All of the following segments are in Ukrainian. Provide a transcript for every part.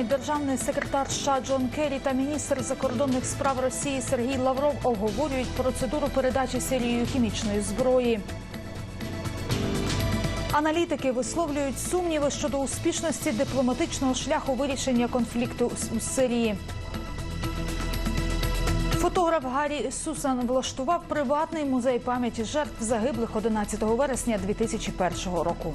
Сьогодні державний секретар США Джон Керрі та міністр закордонних справ Росії Сергій Лавров обговорюють процедуру передачі Сирією хімічної зброї. Аналітики висловлюють сумніви щодо успішності дипломатичного шляху вирішення конфлікту у Сирії. Фотограф Гаррі Сусан влаштував приватний музей пам'яті жертв загиблих 11 вересня 2001 року.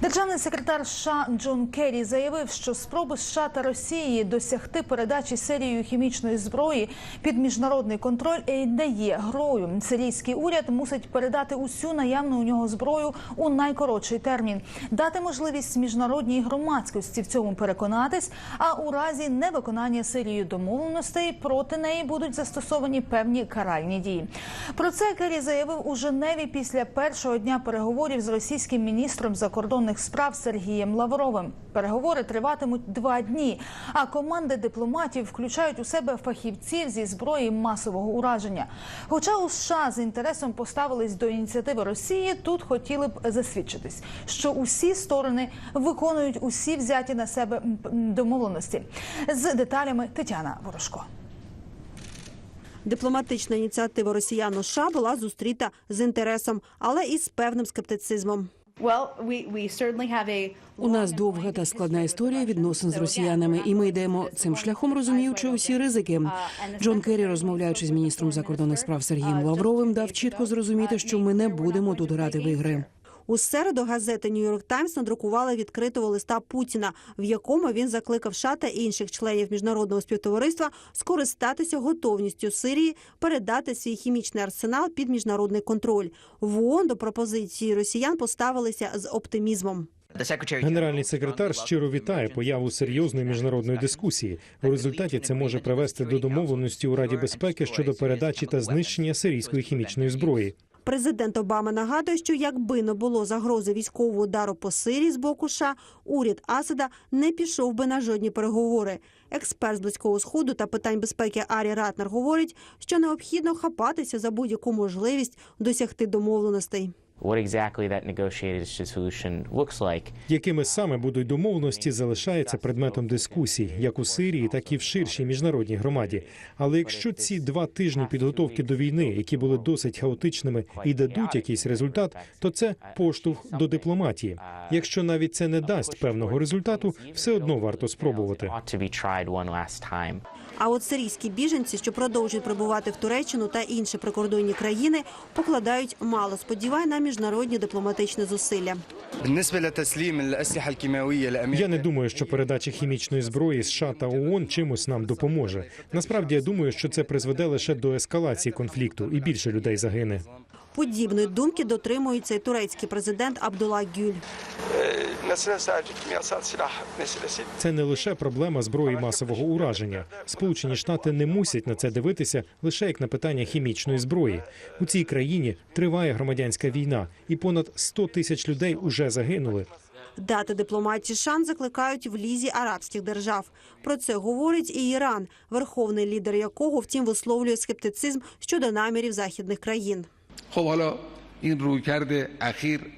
Державний секретар США Джон Керрі заявив, що спроби США та Росії досягти передачі Сирією хімічної зброї під міжнародний контроль не є грою. Сирійський уряд мусить передати усю наявну у нього зброю у найкоротший термін, дати можливість міжнародній громадськості в цьому переконатись. А у разі невиконання Сирією домовленостей проти неї будуть застосовані певні каральні дії. Про це Керрі заявив у Женеві після першого дня переговорів з російським міністром закордонних справ Сергієм Лавровим. Переговори триватимуть два дні. А команди дипломатів включають у себе фахівців зі зброї масового ураження. Хоча у США з інтересом поставились до ініціативи Росії, тут хотіли б засвідчитись, що усі сторони виконують усі взяті на себе домовленості. З деталями Тетяна Ворожко. Дипломатична ініціатива росіян у США була зустріта з інтересом, але і з певним скептицизмом. У нас довга та складна історія відносин з росіянами, і ми йдемо цим шляхом, розуміючи усі ризики. Джон Керрі, розмовляючи з міністром закордонних справ Сергієм Лавровим, дав чітко зрозуміти, що ми не будемо тут грати в ігри. У середу газета Нью-Йорк Таймс надрукувала відкритого листа Путіна, в якому він закликав США та інших членів міжнародного співтовариства скористатися готовністю Сирії передати свій хімічний арсенал під міжнародний контроль. В ООН до пропозиції росіян поставилися з оптимізмом. Генеральний секретар щиро вітає появу серйозної міжнародної дискусії. У результаті це може привести до домовленості у Раді безпеки щодо передачі та знищення сирійської хімічної зброї. Президент Обама нагадує, що якби не було загрози військового удару по Сирії з боку США, уряд Асада не пішов би на жодні переговори. Експерт з близького сходу та питань безпеки Арі Ратнер говорить, що необхідно хапатися за будь-яку можливість досягти домовленостей. Якими саме будуть домовленості, залишається предметом дискусій, як у Сирії, так і в ширшій міжнародній громаді. Але якщо ці два тижні підготовки до війни, які були досить хаотичними, і дадуть якийсь результат, то це поштовх до дипломатії. Якщо навіть це не дасть певного результату, все одно варто спробувати. А от сирійські біженці, що продовжують прибувати в Туреччину та інші прикордонні країни, покладають мало сподівань на міжнародні дипломатичні зусилля. Я не думаю, що передача хімічної зброї США та ООН чимось нам допоможе. Насправді я думаю, що це призведе лише до ескалації конфлікту і більше людей загине. Подібної думки дотримується і турецький президент Абдула Гюль. Це не лише проблема зброї масового ураження. Сполучені Штати не мусять на це дивитися лише як на питання хімічної зброї. У цій країні триває громадянська війна, і понад 100 тисяч людей уже загинули. Дати дипломатії шан закликають в лізі арабських держав. Про це говорить і Іран, верховний лідер якого втім висловлює скептицизм щодо намірів західних країн. خب حالا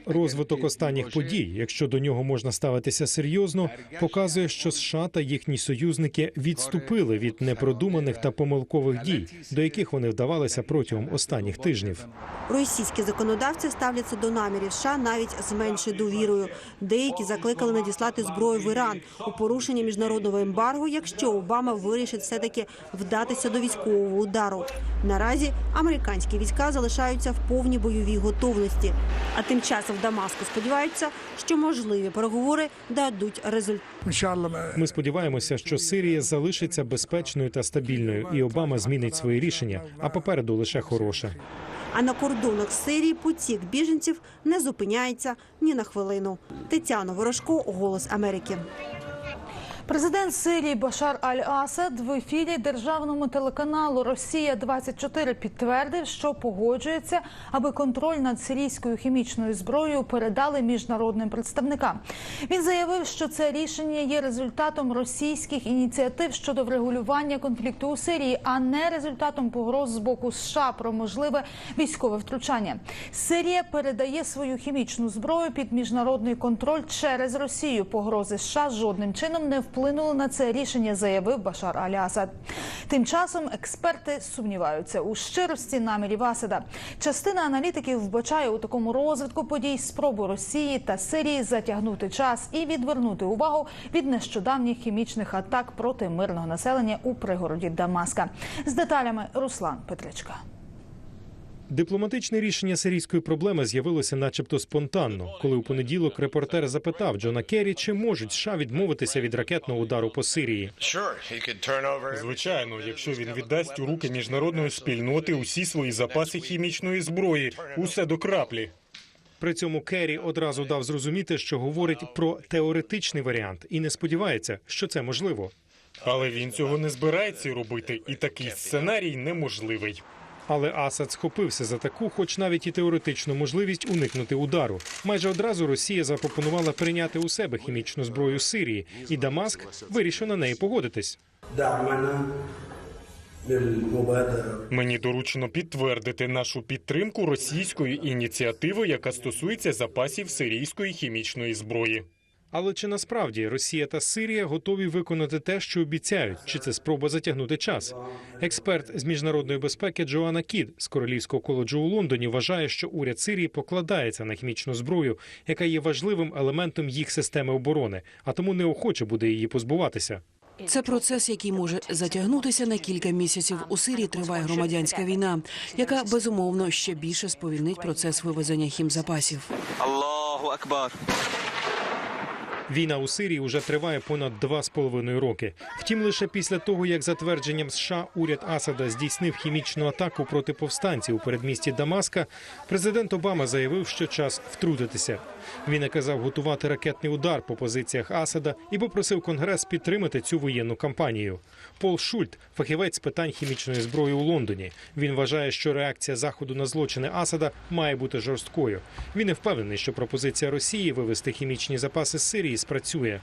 Розвиток останніх подій, якщо до нього можна ставитися серйозно, показує, що США та їхні союзники відступили від непродуманих та помилкових дій, до яких вони вдавалися протягом останніх тижнів. Російські законодавці ставляться до намірів США навіть з меншою довірою. Деякі закликали надіслати зброю в Іран у порушення міжнародного ембарго, якщо Обама вирішить все-таки вдатися до військового удару. Наразі американські війська залишаються в повній бойовій готовності. А тим часом в Дамаску сподіваються, що можливі переговори дадуть результат. Ми сподіваємося, що Сирія залишиться безпечною та стабільною, і Обама змінить свої рішення. А попереду лише хороше. А на кордонах Сирії потік біженців не зупиняється ні на хвилину. Тетяна Ворожко, Голос Америки. Президент Сирії Башар Аль-Асад в ефірі державному телеканалу Росія 24 підтвердив, що погоджується, аби контроль над сирійською хімічною зброєю передали міжнародним представникам. Він заявив, що це рішення є результатом російських ініціатив щодо врегулювання конфлікту у Сирії, а не результатом погроз з боку США про можливе військове втручання. Сирія передає свою хімічну зброю під міжнародний контроль через Росію. Погрози США жодним чином не вплинули на це рішення, заявив Башар Аль-Асад. Тим часом експерти сумніваються у щирості намірів Асада. Частина аналітиків вбачає у такому розвитку подій спробу Росії та Сирії затягнути час і відвернути увагу від нещодавніх хімічних атак проти мирного населення у пригороді Дамаска. З деталями Руслан Петричка. Дипломатичне рішення сирійської проблеми з'явилося начебто спонтанно, коли у понеділок репортер запитав Джона Керрі, чи можуть США відмовитися від ракетного удару по Сирії. Звичайно, якщо він віддасть у руки міжнародної спільноти усі свої запаси хімічної зброї, усе до краплі. При цьому Керрі одразу дав зрозуміти, що говорить про теоретичний варіант і не сподівається, що це можливо. Але він цього не збирається робити, і такий сценарій неможливий. Але Асад схопився за таку, хоч навіть і теоретичну можливість уникнути удару. Майже одразу Росія запропонувала прийняти у себе хімічну зброю Сирії, і Дамаск вирішив на неї погодитись. Мені доручено підтвердити нашу підтримку російської ініціативи, яка стосується запасів сирійської хімічної зброї. Але чи насправді Росія та Сирія готові виконати те, що обіцяють? Чи це спроба затягнути час? Експерт з міжнародної безпеки Джоанна Кід з Королівського коледжу у Лондоні вважає, що уряд Сирії покладається на хімічну зброю, яка є важливим елементом їх системи оборони, а тому неохоче буде її позбуватися. Це процес, який може затягнутися на кілька місяців. У Сирії триває громадянська війна, яка безумовно ще більше сповільнить процес вивезення хімзапасів. Війна у Сирії вже триває понад два з половиною роки. Втім, лише після того, як за твердженням США уряд Асада здійснив хімічну атаку проти повстанців у передмісті Дамаска, президент Обама заявив, що час втрутитися. Він наказав готувати ракетний удар по позиціях Асада і попросив Конгрес підтримати цю воєнну кампанію. Пол Шульт, фахівець з питань хімічної зброї у Лондоні. Він вважає, що реакція заходу на злочини Асада має бути жорсткою. Він не впевнений, що пропозиція Росії вивести хімічні запаси з Сирії спрацює.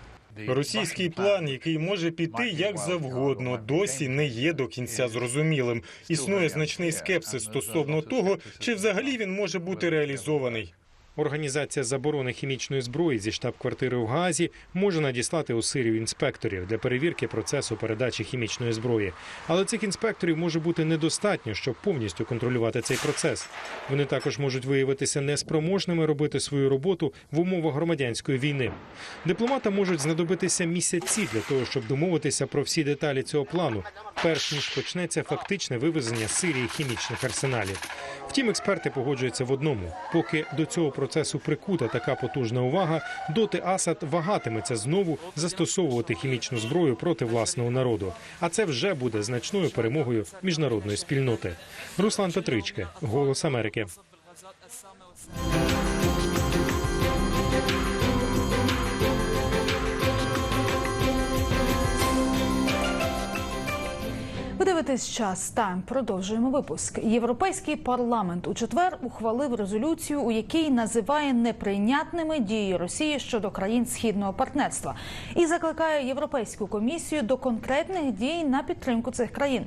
Російський план, який може піти як завгодно, досі не є до кінця зрозумілим. Існує значний скепсис стосовно того, чи взагалі він може бути реалізований. Організація заборони хімічної зброї зі штаб-квартири в Гаазі може надіслати у Сирію інспекторів для перевірки процесу передачі хімічної зброї. Але цих інспекторів може бути недостатньо, щоб повністю контролювати цей процес. Вони також можуть виявитися неспроможними робити свою роботу в умовах громадянської війни. Дипломатам можуть знадобитися місяці для того, щоб домовитися про всі деталі цього плану, перш ніж почнеться фактичне вивезення Сирії хімічних арсеналів. Втім, експерти погоджуються в одному: поки до цього процесу прикута така потужна увага, доти Асад вагатиметься знову застосовувати хімічну зброю проти власного народу. А це вже буде значною перемогою міжнародної спільноти. Руслан Петричка, Голос Америки. Ви дивитесь час тайм. Продовжуємо випуск. Європейський парламент у четвер ухвалив резолюцію, у якій називає неприйнятними дії Росії щодо країн східного партнерства і закликає Європейську комісію до конкретних дій на підтримку цих країн.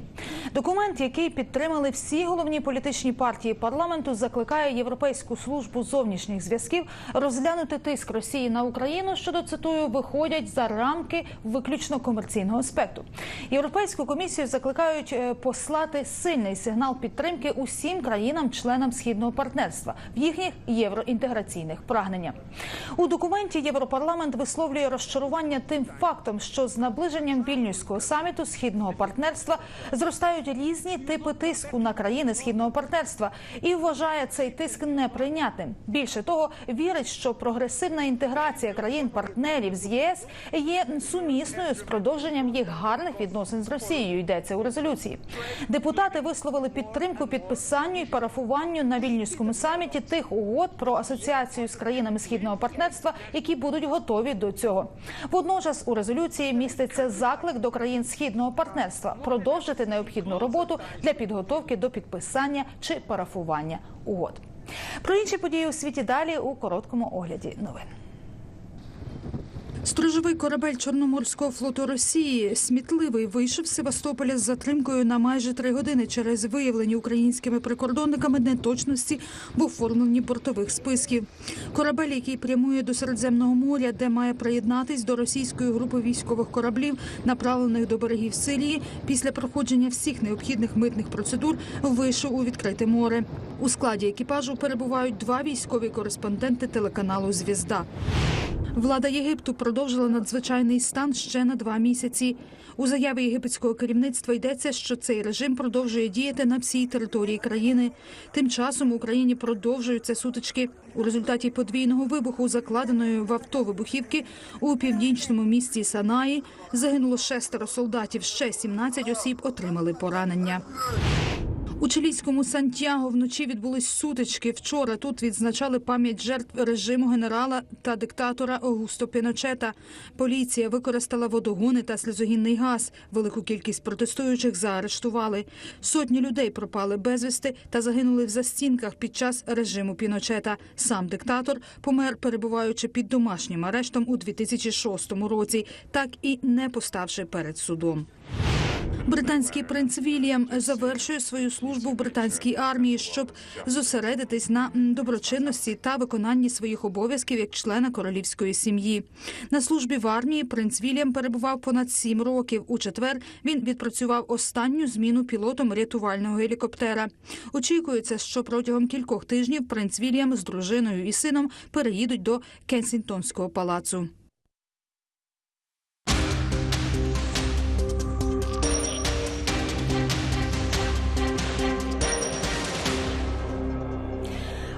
Документ, який підтримали всі головні політичні партії парламенту, закликає Європейську службу зовнішніх зв'язків розглянути тиск Росії на Україну, щодо цитую виходять за рамки виключно комерційного аспекту. Європейську комісію закликають е, послати сильний сигнал підтримки усім країнам-членам східного партнерства в їхніх євроінтеграційних прагненнях. У документі Європарламент висловлює розчарування тим фактом, що з наближенням вільнюського саміту східного партнерства зростають різні типи тиску на країни східного партнерства і вважає цей тиск неприйнятним. Більше того, вірить, що прогресивна інтеграція країн-партнерів з ЄС є сумісною з продовженням їх гарних відносин з Росією. Йдеться у резолюції. Резолюції. Депутати висловили підтримку підписанню і парафуванню на вільнюському саміті тих угод про асоціацію з країнами східного партнерства, які будуть готові до цього. Водночас у резолюції міститься заклик до країн східного партнерства продовжити необхідну роботу для підготовки до підписання чи парафування угод. Про інші події у світі далі у короткому огляді новин. Сторожовий корабель Чорноморського флоту Росії смітливий вийшов з Севастополя з затримкою на майже три години через виявлені українськими прикордонниками неточності в оформленні бортових списків. Корабель, який прямує до Середземного моря, де має приєднатись до російської групи військових кораблів, направлених до берегів Сирії, після проходження всіх необхідних митних процедур, вийшов у відкрите море. У складі екіпажу перебувають два військові кореспонденти телеканалу Звізда. Влада Єгипту продовжила надзвичайний стан ще на два місяці. У заяві єгипетського керівництва йдеться, що цей режим продовжує діяти на всій території країни. Тим часом в Україні продовжуються сутички. У результаті подвійного вибуху, закладеної в авто вибухівки у північному місті Санаї, загинуло шестеро солдатів. Ще 17 осіб отримали поранення. У чилійському Сантьяго вночі відбулись сутички. Вчора тут відзначали пам'ять жертв режиму генерала та диктатора Огусто Піночета. Поліція використала водогони та сльозогінний газ. Велику кількість протестуючих заарештували. Сотні людей пропали безвісти та загинули в застінках під час режиму Піночета. Сам диктатор помер, перебуваючи під домашнім арештом у 2006 році, так і не поставши перед судом. Британський принц Вільям завершує свою службу в британській армії, щоб зосередитись на доброчинності та виконанні своїх обов'язків як члена королівської сім'ї. На службі в армії принц Вільям перебував понад сім років. У четвер він відпрацював останню зміну пілотом рятувального гелікоптера. Очікується, що протягом кількох тижнів принц Вільям з дружиною і сином переїдуть до Кенсінгтонського палацу.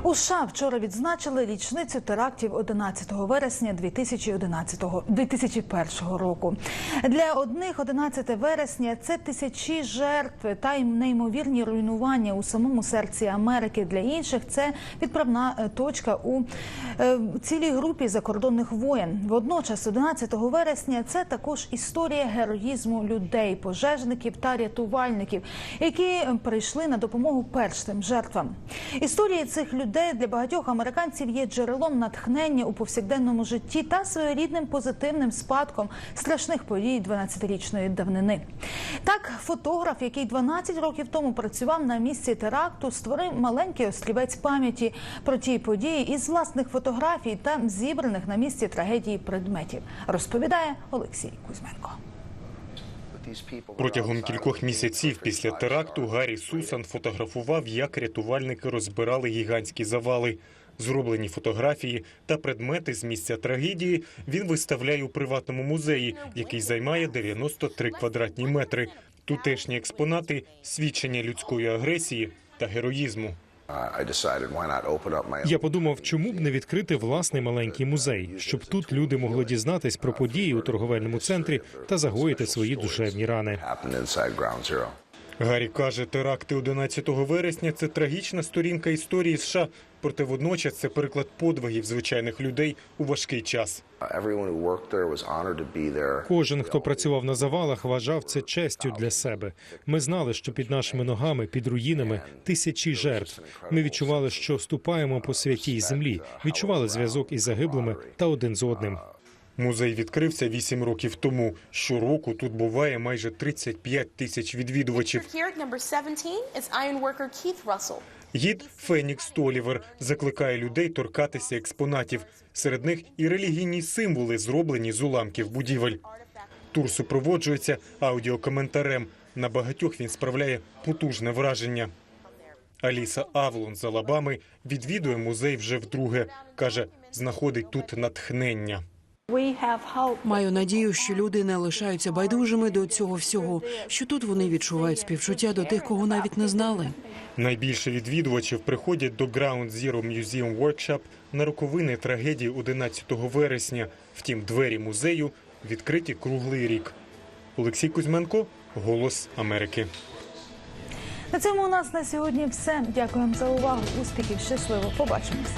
У США вчора відзначили річницю терактів 11 вересня 2011 2001 року. Для одних 11 вересня це тисячі жертв та й неймовірні руйнування у самому серці Америки. Для інших це відправна е, точка у е, цілій групі закордонних воєн. Водночас, 11 вересня, це також історія героїзму людей, пожежників та рятувальників, які прийшли на допомогу першим жертвам. Історії цих людей для багатьох американців є джерелом натхнення у повсякденному житті та своєрідним позитивним спадком страшних подій 12-річної давнини. Так, фотограф, який 12 років тому працював на місці теракту, створив маленький острівець пам'яті про ті події із власних фотографій та зібраних на місці трагедії предметів. Розповідає Олексій Кузьменко. Протягом кількох місяців після теракту Гаррі Сусан фотографував, як рятувальники розбирали гігантські завали. Зроблені фотографії та предмети з місця трагедії він виставляє у приватному музеї, який займає 93 квадратні метри. Тутешні експонати свідчення людської агресії та героїзму. Я подумав, чому б не відкрити власний маленький музей, щоб тут люди могли дізнатись про події у торговельному центрі та загоїти свої душевні рани. Гаррі каже, теракти 11 вересня це трагічна сторінка історії США. Проте водночас це приклад подвигів звичайних людей у важкий час. Кожен, хто працював на завалах, вважав це честю для себе. Ми знали, що під нашими ногами, під руїнами, тисячі жертв. Ми відчували, що ступаємо по святій землі, відчували зв'язок із загиблими та один з одним. Музей відкрився вісім років тому. Щороку тут буває майже 35 тисяч відвідувачів. Here at number 17 is ironworker Keith Russell. Гід Фенікс Толівер закликає людей торкатися експонатів. Серед них і релігійні символи, зроблені з уламків будівель. Тур супроводжується аудіокоментарем. На багатьох він справляє потужне враження. Аліса Авлон з Алабами відвідує музей вже вдруге. каже, знаходить тут натхнення. Маю надію, що люди не лишаються байдужими до цього всього. Що тут вони відчувають співчуття до тих, кого навіть не знали. Найбільше відвідувачів приходять до Ground Zero Museum Workshop на роковини трагедії 11 вересня. Втім, двері музею відкриті круглий рік. Олексій Кузьменко, Голос Америки. На цьому у нас на сьогодні все. Дякуємо за увагу. Успіхів, щасливо. Побачимось.